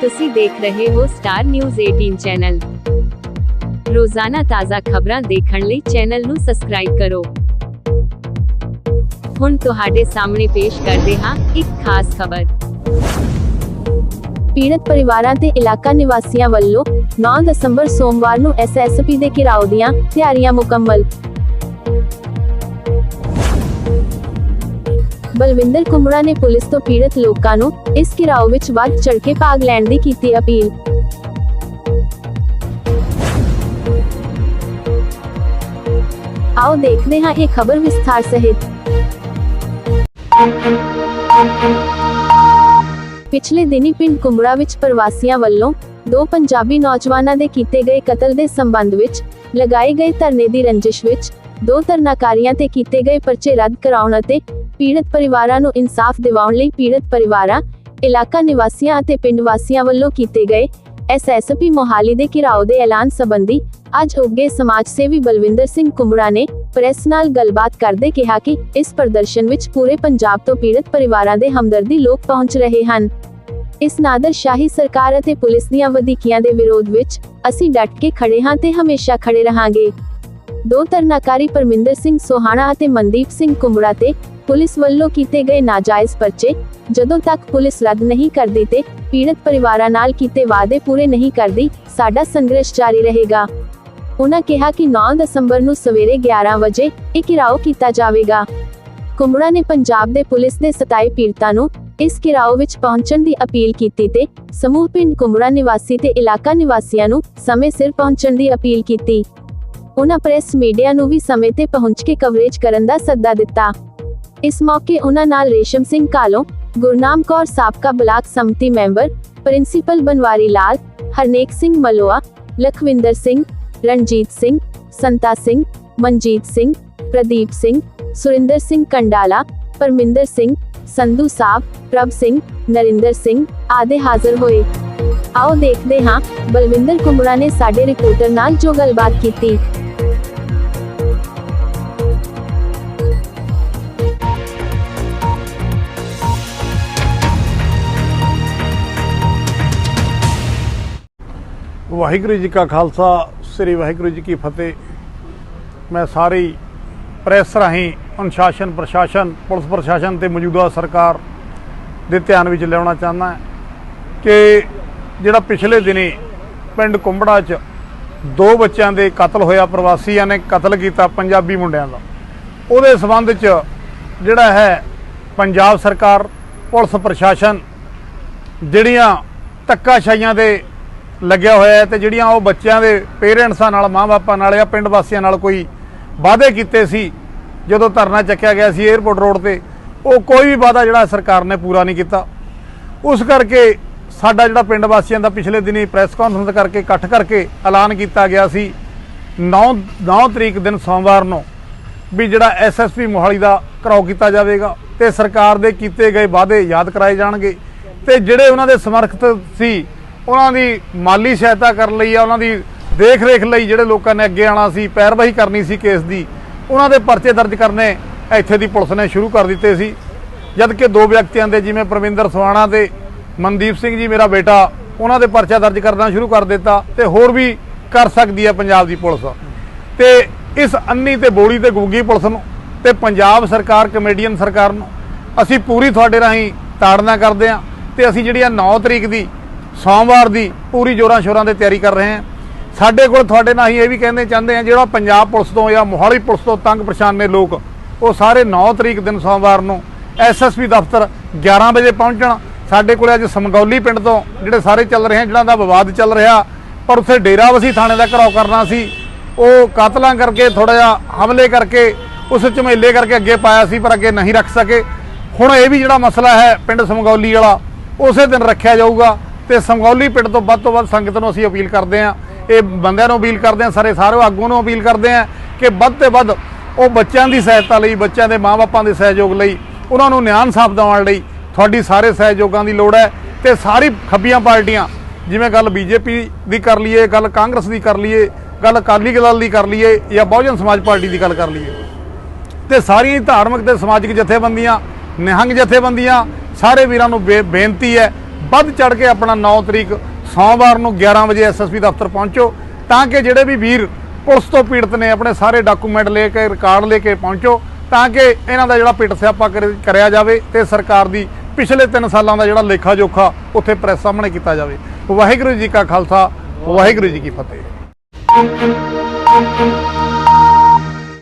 ਤੁਸੀਂ ਦੇਖ ਰਹੇ ਹੋ ਸਟਾਰ ਨਿਊਜ਼ 18 ਚੈਨਲ ਰੋਜ਼ਾਨਾ ਤਾਜ਼ਾ ਖਬਰਾਂ ਦੇਖਣ ਲਈ ਚੈਨਲ ਨੂੰ ਸਬਸਕ੍ਰਾਈਬ ਕਰੋ। ਹੁਣ ਤੁਹਾਡੇ ਸਾਹਮਣੇ ਪੇਸ਼ ਕਰਦੇ ਹਾਂ ਇੱਕ ਖਾਸ ਖਬਰ। ਪੀੜਤ ਪਰਿਵਾਰਾਂ ਤੇ ਇਲਾਕਾ ਨਿਵਾਸੀਆਂ ਵੱਲੋਂ 9 ਦਸੰਬਰ ਸੋਮਵਾਰ ਨੂੰ ਐਸਐਸਪੀ ਦੇ ਘਿਰਾਓ ਦੀਆਂ ਤਿਆਰੀਆਂ ਮੁਕੰਮਲ। ਬਲਵਿੰਦਰ ਕੁਮੜਾ ਨੇ ਪੁਲਿਸ ਤੋਂ ਪੀੜਤ ਲੋਕਾਂ ਨੂੰ ਇਸ ਘਿਰਾਓ ਵਿੱਚ ਵੱਧ ਚੜ ਕੇ ਭਾਗ ਲੈਣ ਦੀ ਕੀਤੀ ਅਪੀਲ। ਆਓ ਦੇਖਦੇ ਹਾਂ ਇਹ ਖਬਰ ਵਿਸਥਾਰ ਸਹਿਤ। ਪਿਛਲੇ ਦਿਨੀ ਪਿੰਡ ਕੁੰਬੜਾ ਵਿੱਚ ਪ੍ਰਵਾਸੀਆਂ ਵੱਲੋਂ ਦੋ ਪੰਜਾਬੀ ਨੌਜਵਾਨਾਂ ਦੇ ਕੀਤੇ ਗਏ ਕਤਲ ਦੇ ਸੰਬੰਧ ਵਿੱਚ ਲਗਾਏ ਗਏ ਧਰਨੇ ਦੀ ਰੰਜਿਸ਼ ਵਿੱਚ ਦੋ ਧਰਨਾਕਾਰੀਆਂ ਤੇ ਕੀਤੇ ਗਏ ਪਰਚੇ ਰੱਦ ਕਰਾਉਣ ਅਤੇ ਪੀੜਤ ਪਰਿਵਾਰਾਂ ਨੂੰ ਇਨਸਾਫ ਦਿਵਾਉਣ ਲਈ ਪੀੜਤ ਪਰਿਵਾਰਾਂ, ਇਲਾਕਾ ਨਿਵਾਸੀਆਂ ਅਤੇ ਪਿੰਡ ਵਾਸੀਆਂ ਵੱਲੋਂ ਕੀਤੇ ਗਏ ਐਸਐਸਪੀ ਮੋਹਾਲੀ ਦੇ ਘਿਰਾਓ ਦੇ ਐਲਾਨ ਸੰਬੰਧੀ ਅੱਜ ਉੱਗੇ ਸਮਾਜ ਸੇਵੀ ਬਲਵਿੰਦਰ ਸਿੰਘ ਕੁੰਬੜਾ ਨੇ ਪ੍ਰੈਸ ਨਾਲ ਗੱਲਬਾਤ ਕਰਦੇ ਕਿਹਾ ਕਿ ਇਸ ਪ੍ਰਦਰਸ਼ਨ ਵਿੱਚ ਪੂਰੇ ਪੰਜਾਬ ਤੋਂ ਪੀੜਤ ਪਰਿਵਾਰਾਂ ਦੇ ਹਮਦਰਦੀ ਲੋਕ ਪਹੁੰਚ ਰਹੇ ਹਨ। ਇਸ ਨਾਦਰ ਸ਼ਾਹੀ ਸਰਕਾਰ ਅਤੇ ਪੁਲਿਸ ਦੀਆਂ ਵਧੀਕੀਆਂ ਦੇ ਵਿਰੋਧ ਵਿੱਚ ਅਸੀਂ ਡਟ ਕੇ ਖੜੇ ਹਾਂ ਤੇ ਹਮੇਸ਼ਾ ਖੜੇ ਰਹਾਂਗੇ। ਦੋ ਧਰਨਾਕਾਰੀ ਪਰਮਿੰਦਰ ਸਿੰਘ ਸੋਹਾਣਾ ਅਤੇ ਮਨਦੀਪ ਸਿੰਘ ਕੁਮੜਾ ਤੇ ਪੁਲਿਸ ਵੱਲੋਂ ਕੀਤੇ ਗਏ ਨਾਜਾਇਜ਼ ਪਰਚੇ, ਜਦੋਂ ਤੱਕ ਪੁਲਿਸ ਰੱਦ ਨਹੀਂ ਕਰਦੀ ਤੇ ਪੀੜਤ ਪਰਿਵਾਰਾਂ ਨਾਲ ਕੀਤੇ ਵਾਅਦੇ ਪੂਰੇ ਨਹੀਂ ਕਰਦੀ, ਸਾਡਾ ਸੰਘਰਸ਼ ਜਾਰੀ ਰਹੇਗਾ। ਉਹਨਾਂ ਕਿਹਾ ਕਿ 9 ਦਸੰਬਰ ਨੂੰ ਸਵੇਰੇ 11 ਵਜੇ ਇਹ ਘਿਰਾਓ ਕੀਤਾ ਜਾਵੇਗਾ। ਕੁੰਬੜਾ ਨੇ ਪੰਜਾਬ ਦੇ ਪੁਲਿਸ ਦੇ 27 ਪੀੜਤਾਂ ਨੂੰ ਇਸ ਘਿਰਾਓ ਵਿੱਚ ਪਹੁੰਚਣ ਦੀ ਅਪੀਲ ਕੀਤੀ ਤੇ ਸਮੂਹ ਪਿੰਡ ਕੁੰਬੜਾ ਨਿਵਾਸੀ ਤੇ ਇਲਾਕਾ ਨਿਵਾਸੀਆਂ ਨੂੰ ਸਮੇਂ ਸਿਰ ਪਹੁੰਚਣ ਦੀ ਅਪੀਲ ਕੀਤੀ। ਉਹਨਾਂ ਪ੍ਰੈਸ ਮੀਡੀਆ ਨੂੰ ਵੀ ਸਮੇਂ ਤੇ ਪਹੁੰਚ ਕੇ ਕਵਰੇਜ ਕਰਨ ਦਾ ਸੱਦਾ ਦਿੱਤਾ। ਇਸ ਮੌਕੇ ਉਹਨਾਂ ਨਾਲ ਰੇਸ਼ਮ ਸਿੰਘ ਕਾਲੋਂ ਗੁਰਨਾਮ ਕੌਰ ਸਾਬਕਾ ਬਲਾਕ ਸੰਮਤੀ ਮੈਂਬਰ ਪ੍ਰਿੰਸੀਪਲ ਬਨਵਾਰੀ ਲਾਲ ਹਰਨੇਕ ਸਿੰਘ ਮਲੋਆ ਲਖਵਿੰਦਰ ਸਿੰਘ ਰਣਜੀਤ ਸਿੰਘ ਸੰਤਾ ਸਿੰਘ ਮਨਜੀਤ ਸਿੰਘ ਪ੍ਰਦੀਪ ਸਿੰਘ ਸੁਰਿੰਦਰ ਸਿੰਘ ਕੰਡਾਲਾ ਪਰਮਿੰਦਰ ਸਿੰਘ ਸੰਧੂ ਸਾਹਿਬ ਪ੍ਰਭ ਸਿੰਘ ਨਰਿੰਦਰ ਸਿੰਘ ਆਦਿ ਹਾਜ਼ਰ ਹੋਏ ਆਓ ਦੇਖਦੇ ਹਾਂ ਬਲਵਿੰਦਰ ਕੁੰਬੜਾ ਨੇ ਸਾਡੇ ਰਿਪੋਰਟਰ ਨਾਲ ਜੋ ਗੱਲਬਾਤ ਕੀਤੀ ਵਾਹਿਗੁਰੂ ਜੀ ਕਾ ਖਾਲਸਾ, ਸ੍ਰੀ ਵਾਹਿਗੁਰੂ ਜੀ ਕੀ ਫਤਿਹ। ਮੈਂ ਸਾਰੀ ਪ੍ਰੈਸ ਰਾਹੀਂ ਅਨੁਸ਼ਾਸਨ, ਪ੍ਰਸ਼ਾਸਨ, ਪੁਲਿਸ ਪ੍ਰਸ਼ਾਸਨ ਤੇ ਮੌਜੂਦਾ ਸਰਕਾਰ ਦੇ ਧਿਆਨ ਵਿੱਚ ਲਿਆਉਣਾ ਚਾਹੁੰਦਾ ਕਿ ਜਿਹੜਾ ਪਿਛਲੇ ਦਿਨੀ ਪਿੰਡ ਕੁੰਬੜਾ 'ਚ ਦੋ ਬੱਚਿਆਂ ਦੇ ਕਤਲ ਹੋਇਆ, ਪ੍ਰਵਾਸੀਆਂ ਨੇ ਕਤਲ ਕੀਤਾ ਪੰਜਾਬੀ ਮੁੰਡਿਆਂ ਦਾ। ਉਹਦੇ ਸਬੰਧ 'ਚ ਜਿਹੜਾ ਹੈ ਪੰਜਾਬ ਸਰਕਾਰ, ਪੁਲਿਸ ਪ੍ਰਸ਼ਾਸਨ, ਜਿਹੜੀਆਂ ਧੱਕਾਸ਼ਾਹੀਆਂ ਦੇ ਲੱਗਿਆ ਹੋਇਆ ਹੈ ਤੇ ਜਿਹੜੀਆਂ ਉਹ ਬੱਚਿਆਂ ਦੇ ਪੇਰੈਂਟਸਾਂ ਨਾਲ, ਮਾਂ-ਬਾਪਾਂ ਨਾਲ ਜਾਂ ਪਿੰਡ ਵਾਸੀਆਂ ਨਾਲ ਕੋਈ ਵਾਅਦੇ ਕੀਤੇ ਸੀ, ਜਦੋਂ ਧਰਨਾ ਚੱਕਿਆ ਗਿਆ ਸੀ 에ਅਰਪੋਰਟ ਰੋਡ ਤੇ, ਉਹ ਕੋਈ ਵੀ ਵਾਅਦਾ ਜਿਹੜਾ ਸਰਕਾਰ ਨੇ ਪੂਰਾ ਨਹੀਂ ਕੀਤਾ। ਉਸ ਕਰਕੇ ਸਾਡਾ ਜਿਹੜਾ ਪਿੰਡ ਵਾਸੀਆਂ ਦਾ ਪਿਛਲੇ ਦਿਨੀ ਪ੍ਰੈਸ ਕਾਨਫਰੰਸ ਕਰਕੇ, ਇਕੱਠ ਕਰਕੇ ਐਲਾਨ ਕੀਤਾ ਗਿਆ ਸੀ 9 9 ਤਰੀਕ ਦਿਨ ਸੋਮਵਾਰ ਨੂੰ ਵੀ ਜਿਹੜਾ ਐਸਐਸਪੀ ਮੋਹਾਲੀ ਦਾ ਘਰਾਓ ਕੀਤਾ ਜਾਵੇਗਾ ਤੇ ਸਰਕਾਰ ਦੇ ਕੀਤੇ ਗਏ ਵਾਅਦੇ ਯਾਦ ਕਰਾਏ ਜਾਣਗੇ ਤੇ ਜਿਹੜੇ ਉਹਨਾਂ ਦੇ ਸਮਰਥਕ ਸੀ ਉਹਨਾਂ ਦੀ ਮਾਲੀ ਸਹਾਇਤਾ ਕਰਨ ਲਈ ਆ, ਉਹਨਾਂ ਦੀ ਦੇਖ ਰੇਖ ਲਈ ਜਿਹੜੇ ਲੋਕਾਂ ਨੇ ਅੱਗੇ ਆਣਾ ਸੀ ਪੈਰਵਾਈ ਕਰਨੀ ਸੀ ਕੇਸ ਦੀ, ਉਹਨਾਂ ਦੇ ਪਰਚੇ ਦਰਜ ਕਰਨੇ ਇੱਥੇ ਦੀ ਪੁਲਿਸ ਨੇ ਸ਼ੁਰੂ ਕਰ ਦਿੱਤੇ ਸੀ। ਜਦ ਕਿ ਦੋ ਵਿਅਕਤੀਆਂ ਦੇ, ਜਿਵੇਂ ਪ੍ਰਵਿੰਦਰ ਸਵਾਣਾ ਤੇ ਮਨਦੀਪ ਸਿੰਘ ਜੀ, ਮੇਰਾ ਬੇਟਾ, ਉਹਨਾਂ ਦੇ ਪਰਚਾ ਦਰਜ ਕਰਨਾ ਸ਼ੁਰੂ ਕਰ ਦਿੱਤਾ ਤੇ ਹੋਰ ਵੀ ਕਰ ਸਕਦੀ ਹੈ ਪੰਜਾਬ ਦੀ ਪੁਲਿਸ। ਤੇ ਇਸ ਅੰਨੀ ਤੇ ਬੋਲੀ ਤੇ ਗੁੱਗੀ ਪੁਲਿਸ ਨੂੰ ਤੇ ਪੰਜਾਬ ਸਰਕਾਰ, ਕਮੇਡੀਅਨ ਸਰਕਾਰ ਨੂੰ ਅਸੀਂ ਪੂਰੀ ਤੁਹਾਡੇ ਰਾਹੀਂ ਤਾੜਨਾ ਕਰਦੇ ਹਾਂ ਤੇ ਅਸੀਂ ਜਿਹੜੀ ਆ 9 ਤਰੀਕ ਦੀ ਸੋਮਵਾਰ ਦੀ ਪੂਰੀ ਜੋਰਾਂ ਸ਼ੋਰਾਂ ਦੇ ਤਿਆਰੀ ਕਰ ਰਹੇ ਹਾਂ। ਸਾਡੇ ਕੋਲ ਤੁਹਾਡੇ ਨਾਲ ਹੀ ਇਹ ਵੀ ਕਹਿੰਦੇ ਚਾਹੁੰਦੇ ਆ ਜਿਹੜਾ ਪੰਜਾਬ ਪੁਲਿਸ ਤੋਂ ਜਾਂ ਮੋਹਾਲੀ ਪੁਲਿਸ ਤੋਂ ਤੰਗ ਪਰੇਸ਼ਾਨ ਨੇ ਲੋਕ, ਉਹ ਸਾਰੇ 9 ਤਰੀਕ ਦਿਨ ਸੋਮਵਾਰ ਨੂੰ ਐਸਐਸਪੀ ਦਫ਼ਤਰ 11 ਵਜੇ ਪਹੁੰਚਣ। ਸਾਡੇ ਕੋਲ ਅੱਜ ਸਮਗੌਲੀ ਪਿੰਡ ਤੋਂ ਜਿਹੜੇ ਸਾਰੇ ਚੱਲ ਰਹੇ ਆ ਜਿਹੜਾ ਦਾ ਵਿਵਾਦ ਚੱਲ ਰਿਹਾ, ਪਰ ਉੱਥੇ ਡੇਰਾਵਸੀ ਥਾਣੇ ਦਾ ਘਰਾਓ ਕਰਨਾ ਸੀ। ਉਹ ਕਾਤਲਾਂ ਕਰਕੇ ਥੋੜਾ ਜਿਹਾ ਹਮਲੇ ਕਰਕੇ, ਉਸ ਝਮੇਲੇ ਕਰਕੇ ਅੱਗੇ ਪਾਇਆ ਸੀ, ਪਰ ਅੱਗੇ ਨਹੀਂ ਰੱਖ ਸਕੇ। ਹੁਣ ਇਹ ਵੀ ਜਿਹੜਾ ਮਸਲਾ ਹੈ, ਪਿੰਡ ਸਮਗੌਲੀ ਵਾਲਾ, ਉਸੇ ਦਿਨ ਰੱਖਿਆ ਜਾਊਗਾ। ਤੇ ਸਮਗੌਲੀ ਪਿੰਡ ਤੋਂ ਵੱਧ ਤੋਂ ਵੱਧ ਸੰਗਤ ਨੂੰ ਅਸੀਂ ਅਪੀਲ ਕਰਦੇ ਹਾਂ। ਇਹ ਬੰਦਿਆਂ ਨੂੰ ਅਪੀਲ ਕਰਦੇ ਹਾਂ, ਸਾਰੇ ਸਾਰੇ ਆਗੂਆਂ ਨੂੰ ਅਪੀਲ ਕਰਦੇ ਹਾਂ ਕਿ ਵੱਧ ਤੇ ਵੱਧ ਉਹ ਬੱਚਿਆਂ ਦੀ ਸਹਾਇਤਾ ਲਈ, ਬੱਚਿਆਂ ਦੇ ਮਾਪਿਆਂ ਦੇ ਸਹਿਯੋਗ ਲਈ, ਉਹਨਾਂ ਨੂੰ ਨਿਆਂ ਸਾਫ਼ ਦਿਵਾਉਣ ਲਈ ਤੁਹਾਡੀ ਸਾਰੇ ਸਹਿਯੋਗਾਂ ਦੀ ਲੋੜ ਹੈ ਤੇ ਸਾਰੀ ਖੱਬੀਆਂ ਪਾਰਟੀਆਂ, ਜਿਵੇਂ ਗੱਲ ਬੀਜੇਪੀ ਦੀ ਕਰ ਲਈਏ, ਗੱਲ ਕਾਂਗਰਸ ਦੀ ਕਰ ਲਈਏ, ਗੱਲ ਅਕਾਲੀ ਦਲ ਦੀ ਕਰ ਲਈਏ ਜਾਂ ਬਹੁਜਨ ਸਮਾਜ ਪਾਰਟੀ ਦੀ ਗੱਲ ਕਰ ਲਈਏ। ਤੇ ਸਾਰੀਆਂ ਧਾਰਮਿਕ ਤੇ ਸਮਾਜਿਕ ਜਥੇਬੰਦੀਆਂ, ਨਿਹੰਗ ਜਥੇਬੰਦੀਆਂ, ਸਾਰੇ ਵੀਰਾਂ ਨੂੰ ਬੇ- ਬੇਨਤੀ ਹੈ ਵੱਧ ਚੜ ਕੇ ਆਪਣਾ 9 ਤਰੀਕ ਸੋਮਵਾਰ ਨੂੰ 11 ਵਜੇ ਐਸਐਸਪੀ ਦਫ਼ਤਰ ਪਹੁੰਚੋ, ਤਾਂ ਕਿ ਜਿਹੜੇ ਵੀ ਵੀਰ ਪੁਲਿਸ ਤੋਂ ਪੀੜਤ ਨੇ, ਆਪਣੇ ਸਾਰੇ ਡਾਕੂਮੈਂਟ ਲੈ ਕੇ, ਰਿਕਾਰਡ ਲੈ ਕੇ ਪਹੁੰਚੋ, ਤਾਂ ਕਿ ਇਹਨਾਂ ਦਾ ਜਿਹੜਾ ਪਿੱਟ ਸਿਆਪਾ ਕਰੇ- ਕਰਿਆ ਜਾਵੇ ਤੇ ਸਰਕਾਰ ਦੀ ਪਿਛਲੇ 3 ਸਾਲਾਂ ਦਾ ਜਿਹੜਾ ਲੇਖਾ ਜੋਖਾ ਉੱਥੇ ਪ੍ਰੈਸ ਸਾਹਮਣੇ ਕੀਤਾ ਜਾਵੇ। ਵਾਹਿਗੁਰੂ ਜੀ ਕਾ ਖਾਲਸਾ, ਵਾਹਿਗੁਰੂ ਜੀ ਕੀ ਫਤਿਹ।